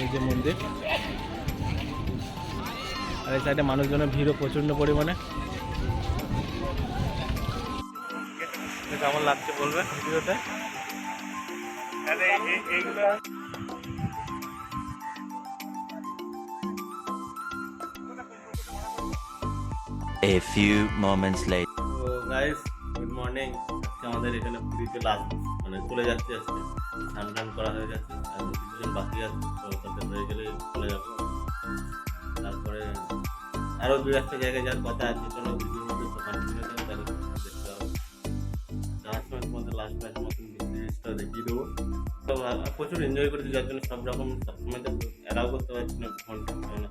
এই যে মন্দির। আর এই সাইডে মানুষজনের ভিড়ও প্রচণ্ড পরিমাণে। কেমন লাগছে বলবে ভিডিওতে? A few moments later. তো গাইস গুড মর্নিং আমাদের এখানে পুরীতে লাস্ট মানে চলে যাচ্ছে আজকে। স্নান টান করা হয়ে গেছে, আর কিছুজন বাকি আছে, তো তাদের হয়ে গেলে চলে যাব। তারপরে আরও দু একটা জায়গায় যাওয়ার কথা আছে, চলো ভিডিওর মধ্যে তো কন্টিনিউ করো তাহলে দেখতে হবে যাওয়ার সময় তোমাদের লাস্ট ম্যাচ মতন জিনিসটা দেখিয়ে দেবো। তো প্রচুর এনজয় করেছি, যার জন্য সব রকম সবসময় তো অ্যালাউ করতে পারছি না ফোনটা হবে না।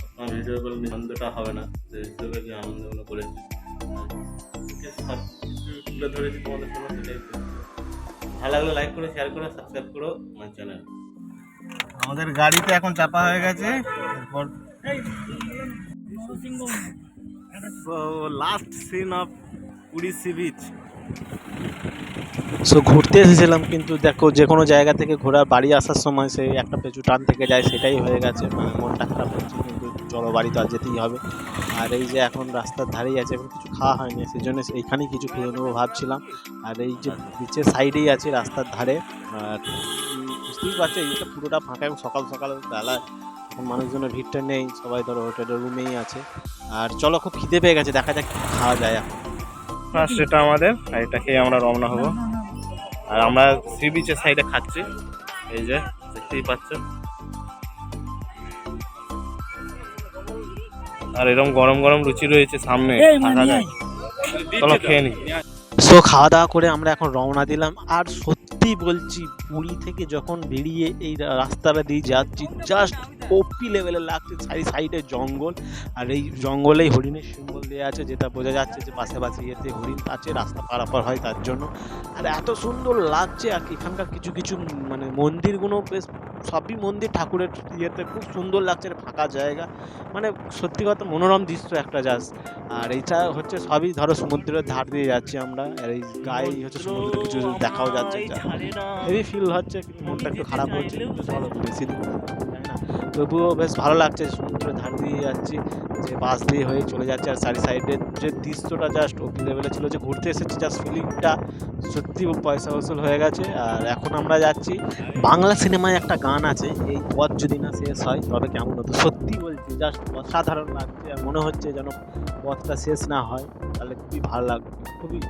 সবসময় ভিডিও করলে আনন্দটা হবে না সেই হিসেবে যে আনন্দগুলো করেছি। সব কিছু তুলে ধরেছি তোমাদের জন্য সেটাই তো। ভালো লাগলে লাইক করো শেয়ার করো সাবস্ক্রাইব করো আমার চ্যানেল আমাদের গাড়িতে এখন চাপা হয়ে গেছে এরপর so last scene of Puri sea beach so ঘুরতে এসেছিলাম কিন্তু দেখো যে কোনো জায়গা থেকে ঘোরা বাড়ি আসার সময় সেই একটা পেঁচু টান থেকে যায় সেটাই হয়ে গেছে। মানে মনটা খারাপ হচ্ছে কিন্তু চলো বাড়ি তো আর যেতেই হবে। আর এই যে এখন রাস্তার ধারেই আছে, এখন কিছু খাওয়া হয়নি সেই জন্য এইখানেই কিছু খেয়ে নেব ভাবছিলাম। আর এই যে বিচের সাইডেই আছে রাস্তার ধারে, আর বুঝতেই পারছ এইটা পুরোটা ফাঁকা এবং সকাল সকাল বেলা, এখন মানুষজনের ভিড়টা নেই, সবাই ধরো হোটেলের রুমেই আছে। আর চলো, খুব খিদে পেয়ে গেছে, দেখা যাক খাওয়া যায় এখন। ফার্স্ট এটা আমাদের এটা খেয়ে আমরা রওনা হব। আর আমরা সি বিচের সাইডে খাচ্ছি, এই যে, দেখতেই পাচ্ছ। আর এরকম গরম গরম রুচি রয়েছে সামনে থাকা যায়। চলো খেয়ে নি। সো খাওয়া দাওয়া করে আমরা এখন রওনা দিলাম। আর সত্যি বলছি পুরী থেকে যখন বেরিয়ে এই রাস্তাটা দিয়ে যাচ্ছি জাস্ট ওপি লেভেলে লাগছে সাইড সাইডে জঙ্গল। আর এই জঙ্গলেই হরিণের সিম্বল দেওয়া আছে যেটা বোঝা যাচ্ছে যে পাশে পাশে ইয়েতে হরিণ আছে রাস্তা পারাপার হয় তার জন্য। আর এত সুন্দর লাগছে আর এখানকার কিছু কিছু মানে মন্দিরগুলো বেশ সবই মন্দির ঠাকুরের ইয়েতে খুব সুন্দর লাগছে ফাঁকা জায়গা। মানে সত্যি কথা মনোরম দৃশ্য একটা জাস্ট। আর এইটা হচ্ছে সবই ধরো সমুদ্রের ধার দিয়ে যাচ্ছি আমরা আর এই গায়ে হচ্ছে সমুদ্র কিছু দেখাও যাচ্ছে হেভি ফিল হচ্ছে মনটা একটু খারাপ হচ্ছে বেশি না, তবুও বেশ ভালো লাগছে সমুদ্রের ধার দিয়ে যাচ্ছি যে বাস দিয়ে হয়ে চলে যাচ্ছে আর সারি সাইডের যে দৃশ্যটা জাস্ট ওপি লেভেলে ছিল যে ঘুরতে এসেছি জাস্ট ফিলিংটা সত্যি পয়সা বসুল হয়ে গেছে। আর এখন আমরা যাচ্ছি, বাংলা সিনেমায় একটা গান আছে, এই পথ যদি না শেষ হয়, তবে কেমন হতো? সত্যি বলছি জাস্ট অসাধারণ লাগছে মনে হচ্ছে যেন পথটা শেষ না হয়। তাহলে খুবই ভালো লাগবে খুবই।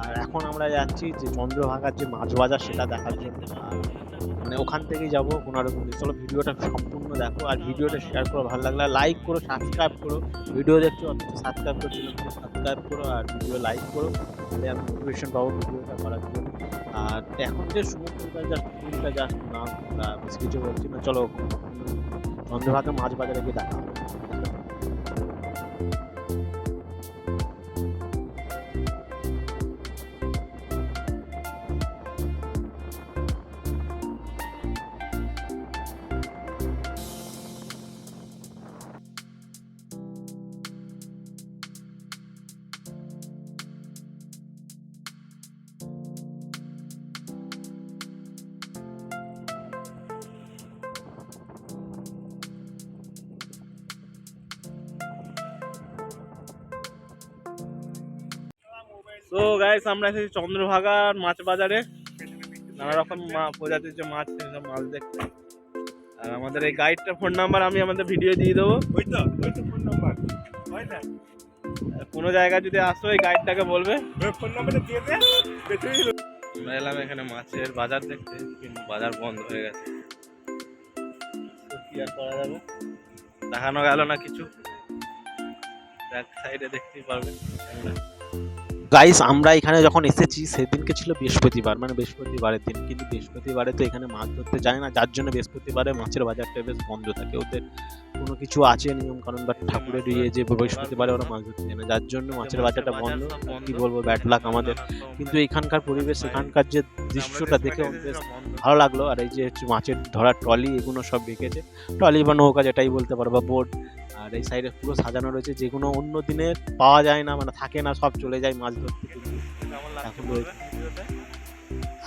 আর এখন আমরা যাচ্ছি যে চন্দ্রভাগার যে মাছ বাজার সেটা দেখার জন্য। মানে ওখান থেকেই যাব, কোনারক চলো, ভিডিওটা সম্পূর্ণ দেখো। আর ভিডিওটা শেয়ার করো, ভালো লাগলে লাইক করো সাবস্ক্রাইব করো। ভিডিও দেখছ অথচ সাবস্ক্রাইব করছিল সাবস্ক্রাইব করো আর ভিডিও লাইক করো। তাহলে আমি মোটিভেশন পাবো ভিডিওটা করার জন্য। আর এখন যে সমুদ্রটা জাস্ট পুরীটা জাস্ট নাম বেশি কিছু বলছি না। চলো চন্দ্রভাগা মাছ বাজারে গিয়ে দেখা তো গাইস আমরা এসেছি চন্দ্রভাগার মাছ বাজারে। নানা রকম মা- প্রজাতির যে মাছ সেসব মাছ দেখতে। আর আমাদের এই গাইডটার ফোন নাম্বার আমি আমাদের ভিডিও দিয়ে দেবো। আর কোনো জায়গায় যদি আসো এই গাইডটাকে বলবে। আমরা এলাম এখানে মাছের বাজার দেখতে কিন্তু বাজার বন্ধ হয়ে গেছে। তো কি আর করা যাবে? দেখানো গেল না কিছু? ব্যাক সাইডে দেখতেই পারবেন। গাইস আমরা এখানে যখন এসেছি সেদিনকে ছিল বৃহস্পতিবার মানে বৃহস্পতিবারের দিন। কিন্তু বৃহস্পতিবারে তো এখানে মাছ ধরতে যায় না যার জন্য বৃহস্পতিবারে মাছের বাজারটা বেশ বন্ধ থাকে। ওদের কোনো কিছু আছে নিয়ম কারণ বা ঠাকুরের ইয়ে যে বৃহস্পতিবারে ওরা মাছ ধরতে যায় না। যার জন্য মাছের বাজারটা বন্ধ। কি বলব ব্যাড লাক আমাদের। কিন্তু এখানকার পরিবেশ এখানকার যে দৃশ্যটা দেখে বেশ ভালো লাগল। আর এই যে হচ্ছে মাছের ধরার ট্রলি এগুলো সব রেখেছে ট্রলি বা নৌকা যেটাই বলতে পারো বা বোট আর এই সাইডে পুরো সাজানো রয়েছে যেগুলো অন্য দিনে পাওয়া যায় না মানে থাকে না সব চলে যায় মাছ ধরতে। কিন্তু এখন রয়েছে।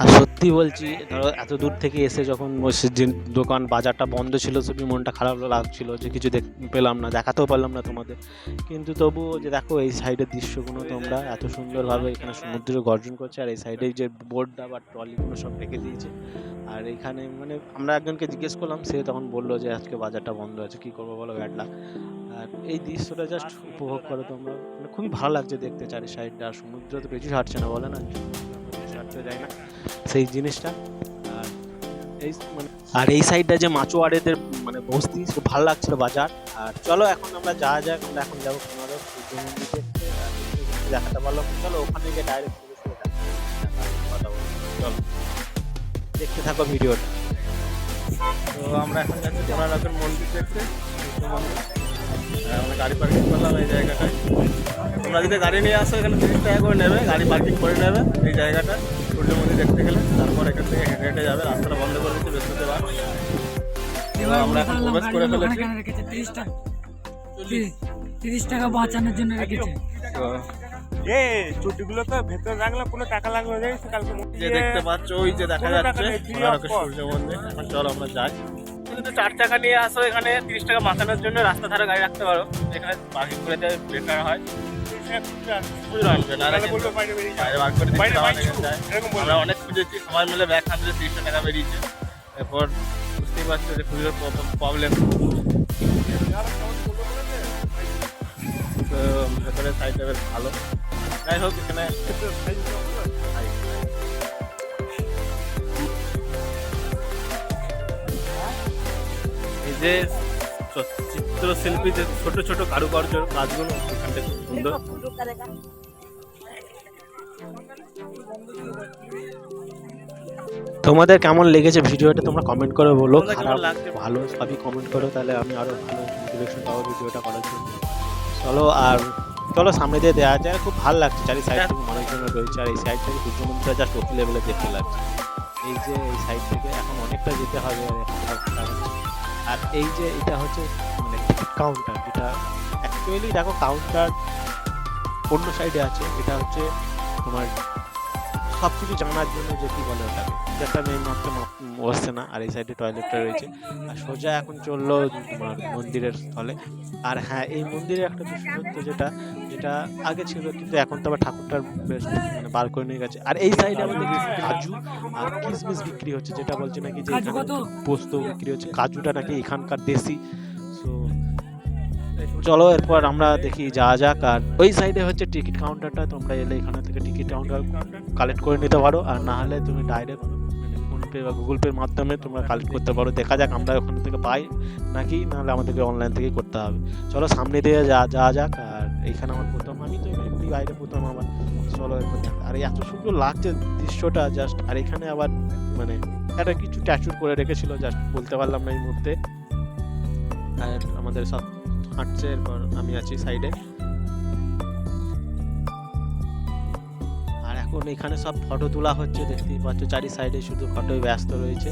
আর সত্যি বলছি, ধরো এত দূর থেকে এসে যখন দোকান, বাজারটা বন্ধ ছিল খুবই মনটা খারাপ লাগছিল যে কিছু দেখ, পেলাম না, দেখাতেও পারলাম না তোমাদের। কিন্তু তবুও যে দেখো, এই সাইডের দৃশ্যগুলো তোমরা এত সুন্দরভাবে এখানে সমুদ্র গর্জন করছে, আর এই সাইডে যে বোর্ডটা বা ট্রলিগুলো সব রেখে দিয়েছে। আর এখানে মানে আমরা একজনকে জিজ্ঞেস করলাম, সে তখন বলল যে আজকে বাজারটা বন্ধ আছে, কী করব বলো ব্যাডলা আর এই দৃশ্যটা জাস্ট উপভোগ করো তোমরা। মানে খুবই ভালো লাগছে দেখতে চারি সাইডটা আর সমুদ্র তো বেশি হাঁটছে না, বলে না? হাঁটতে যায় না? সেই জিনিসটা। আর এই মানে আর এই সাইডটা যে মাচুয়াড়েদের মানে বস্তি খুব ভালো লাগছিল বাজার। আর চলো এখন আমরা যা যাক আমরা এখন যাব তোমাদের সূর্য মন্দির দেখতে পারলাম চলো ওখানে গিয়ে ডাইরেক্ট কথা বলব চলো। দেখতে থাকো ভিডিওটা। তো আমরা এখন যাচ্ছি কোনারকের মন্দির দেখতে। মন্দির আমরা গাড়ি পার্কিং করলাম এই জায়গাটায়। তোমরা যদি গাড়ি নিয়ে আসো এখানে তিরিশ টাকা করে নেবে গাড়ি পার্কিং করে নেবে এই জায়গাটা। সূর্য মন্দির দেখতে গেলে তারপর এখান থেকে হেঁটে হেঁটে যাবে রাস্তাটা বন্ধ করে দিচ্ছে বৃহস্পতিবার এবার আমরা এখন প্রবেশ করে ফেলেছি। তিরিশ টাকা। বাঁচানোর জন্য রেখেছে। এ চুটিগুলো তো ভেতরে রাখলে কোনো টাকা লাগল জানিস কালকে যে দেখতে পাচ্ছ ওই যে দেখা যাচ্ছে। সূর্য মন্দির। চলো আমরা যাই। যদি চার টাকা নিয়ে আসো এখানে, তিরিশ টাকা মাথানোর জন্য রাস্তা ধারে গাড়ি রাখতে পারো। এখানে পার্কিং করে দেয় বেটার হয়। অনেক মিলে ব্যাগ টাকা বেরিয়েছে। এরপর বুঝতেই পারছ যে প্রবলেম ভালো। যাই হোক, এখানে যে চ- চিত্রশিল্পী যে ছোট ছোট কারুকার্য কাজগুলো এখান থেকে খুব সুন্দর। তোমাদের কেমন লেগেছে ভিডিওটা তোমরা কমেন্ট করে বলো। খারাপ? ভালো সবই কমেন্ট করো তাহলে আমি আরও ভালো ডিরেকশন পাবো ভিডিওটা করার জন্য। চলো আর চলো সামনে দিয়ে দেওয়া যায় খুব ভালো লাগছে চারি সাইড থেকে মানুষজন রয়েছে আর এই সাইড থেকে সূর্য মন্দিরটা জাস্ট ওপি লেভেলে দেখতে লাগছে। এই যে এই সাইড থেকে এখন অনেকটা যেতে হবে আর আর এই যে এটা হচ্ছে মানে কাউন্টার যেটা অ্যাকচুয়ালি দেখো কাউন্টার অন্য সাইডে আছে, এটা হচ্ছে তোমার সব কিছু জানার জন্য যে কি বলে ওটাকে? যেটা মেন মাত্র বসছে না আর এই সাইডে টয়লেটটা রয়েছে। আর সোজা এখন চলল তোমার মন্দিরের স্থলে। আর হ্যাঁ এই মন্দিরের একটা বিশেষত্ব যেটা যেটা আগে ছিল কিন্তু এখন তো আবার ঠাকুরটার বেশ মানে বার করে নিয়ে গেছে। আর এই সাইডে আমি দেখেছি কাজু। আর কিসমিস বিক্রি হচ্ছে যেটা বলছে নাকি যে এখানে পোস্ত বিক্রি হচ্ছে। কাজুটা নাকি এখানকার দেশি। সো চলো এরপর আমরা দেখি যা যাক, আর ওই সাইডে হচ্ছে টিকিট কাউন্টারটা তোমরা এলে এখানে থেকে টিকিট কাউন্টার কালেক্ট করে নিতে পারো, আর না হলে তুমি ডাইরেক্ট ফোনপে বা গুগল পের মাধ্যমে তোমরা কালেক্ট করতে পারো। দেখা যাক আমরা ওখান থেকে পাই নাকি, নাহলে আমাদেরকে অনলাইন থেকেই করতে হবে। চলো সামনে দিয়ে যা যা যাক, আর এইখানে আমার প্রথম, আমি তো এমনি বাইরে প্রথম আমার। চলো এরপর আর এত সুন্দর লাগছে দৃশ্যটা জাস্ট আর এখানে আবার মানে একটা কিছু ট্যাচুর করে রেখেছিল জাস্ট বলতে পারলাম না এই মুহূর্তে। আর আমাদের সব হাঁটছে, এরপর আমি আছি সাইডে আর এখন এখানে সব ফটো তোলা হচ্ছে, দেখতেই পাচ্ছ চারি সাইডে শুধু ফটোই ব্যস্ত রয়েছে।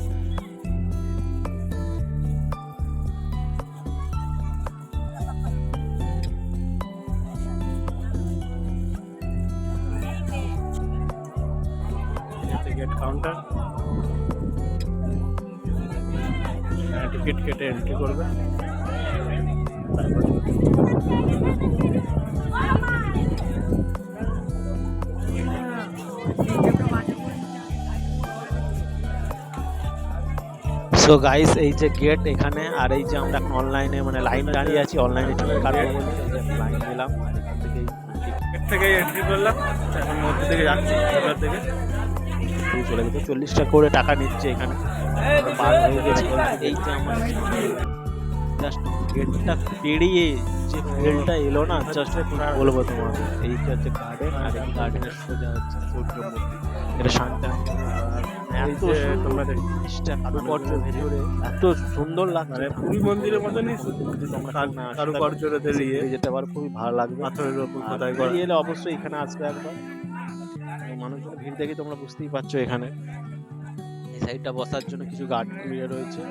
টিকিট কাউন্টার টিকিট কেটে এন্ট্রি করবে। সো গাইস এই যে গেট এখানে আর এই যে আমরা এখন অনলাইনে মানে লাইন দাঁড়িয়ে আছি অনলাইনে টিকিট কাটবো বলে। লাইন নিলাম এখান গেট থেকে এন্ট্রি করলাম। এখন মধ্যে থেকে যাচ্ছি ভেতর থেকে চলে গেছে চল্লিশ টাকা করে টাকা নিচ্ছে এখানে। পার হয়ে গেছি। এই যে আমার জাস্ট গেটটা পেরিয়ে যে ফিল্ডটা এলো না জাস্ট বলব তোমাকে এইটা হচ্ছে গার্ডেন আর এই গার্ডেনের সোজা হচ্ছে সূর্য মন্দির এটা শান্তি এত তোমরা জিনিসটা কারুকার্য ভেতরে এত সুন্দর লাগছে। মানে পুরী মন্দিরের মতনই কারুকার্যটা দিয়ে খুবই ভালো লাগবে। পাথরের উপর খোদাই করা এলে অবশ্যই এখানে আসবে একবার। মানুষজন ভিড় দেখে তোমরা বুঝতেই পারছ এখানে। এই সাইডটা বসার জন্য কিছু গার্ড রয়েছে।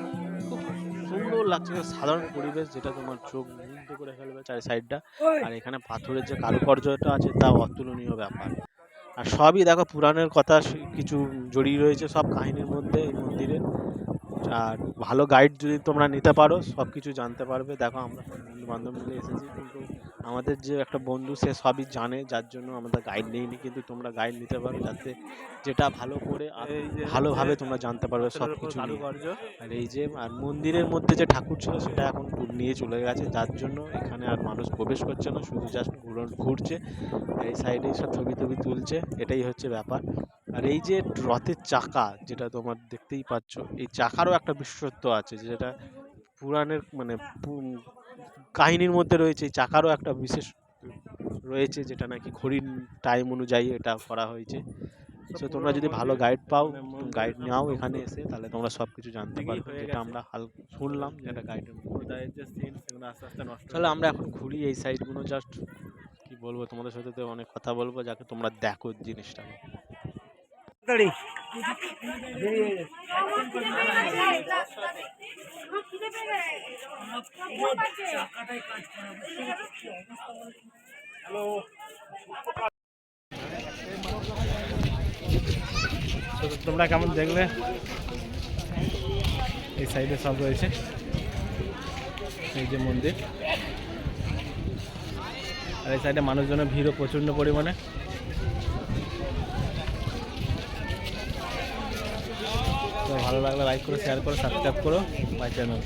সুন্দর লাগছে সাধারণ পরিবেশ যেটা তোমার চোখ মুগ্ধ করে ফেলবে চারি সাইডটা আর এখানে পাথরের যে কারুকার্যটা আছে তা অতুলনীয় ব্যাপার। আর সবই দেখো পুরাণের কথা কিছু জড়িয়ে রয়েছে সব কাহিনীর মধ্যে এই মন্দিরে। আর ভালো গাইড যদি তোমরা নিতে পারো সব কিছু জানতে পারবে। দেখো আমরা বন্ধু বান্ধব মিলে এসেছি কিন্তু আমাদের যে একটা বন্ধু সে সবই জানে যার জন্য আমাদের গাইড নেইনি। কিন্তু তোমরা গাইড নিতে পারো যাতে যেটা ভালো করে ভালোভাবে তোমরা জানতে পারবে সব কিছু আর এই যে আর মন্দিরের মধ্যে যে ঠাকুর ছিল সেটা এখন নিয়ে চলে গেছে। যার জন্য এখানে আর মানুষ প্রবেশ করছে না শুধু জাস্ট ঘুরন ঘুরছে। আর এই সাইডে সব ছবি টবি তুলছে। এটাই হচ্ছে ব্যাপার। আর এই যে রথের চাকা যেটা তোমার দেখতেই পাচ্ছ এই চাকারও একটা বিশেষত্ব আছে যেটা পুরাণের মানে কাহিনীর মধ্যে রয়েছে এই চাকারও একটা বিশেষ রয়েছে যেটা নাকি ঘড়ির টাইম অনুযায়ী এটা করা হয়েছে। তো তোমরা যদি ভালো গাইড পাও গাইড নাও এখানে এসে তাহলে তোমরা সব কিছু জানতে পারবে হয়ে যেটা আমরা হাল শুনলাম যেটা গাইডের খোদাইয়ের যে সিন সেগুলো আস্তে আস্তে নষ্ট তাহলে আমরা এখন ঘুরি এই সাইডগুলো জাস্ট কি বলব তোমাদের সাথে তো অনেক কথা বলব যাকে তোমরা দেখো জিনিসটাকে তোমরা কেমন দেখলে এই সাইডে সব রয়েছে। এই যে মন্দির। আর এই সাইডে মানুষজনের ভিড়ও প্রচণ্ড পরিমাণে। তো ভালো লাগলে লাইক করো শেয়ার করো সাবস্ক্রাইব করো মাই চ্যানেল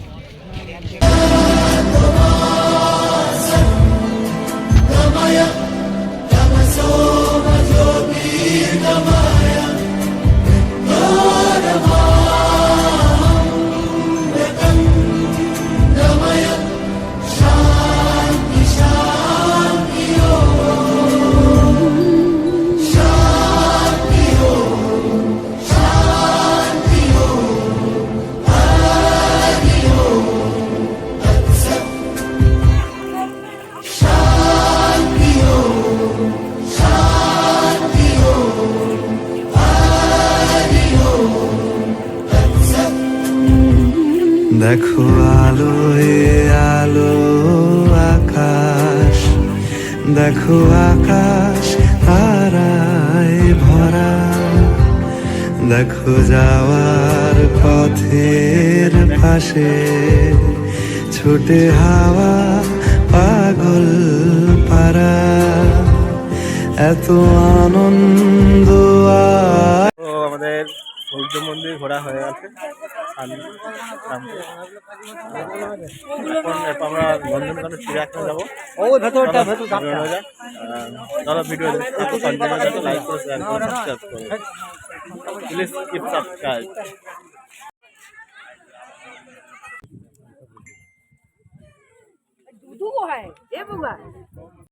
দেখো আকাশ তারায় ভরা। দেখো যাওয়ার পথের পাশে ছুটে হাওয়া পাগল পারা এত আনন্দ আমাদের সূর্য মন্দির ঘোরা হয়ে গেছে। এখন আমরা নন্দনকানন চিড়িয়াখানা যাব। ওই ভেতরটা ভেতর চলো ভিডিও লাইক করো শেয়ার করো সাবস্ক্রাইব করো প্লিজ কিপ সাবস্ক্রাইব দুগো হয় এ বুগা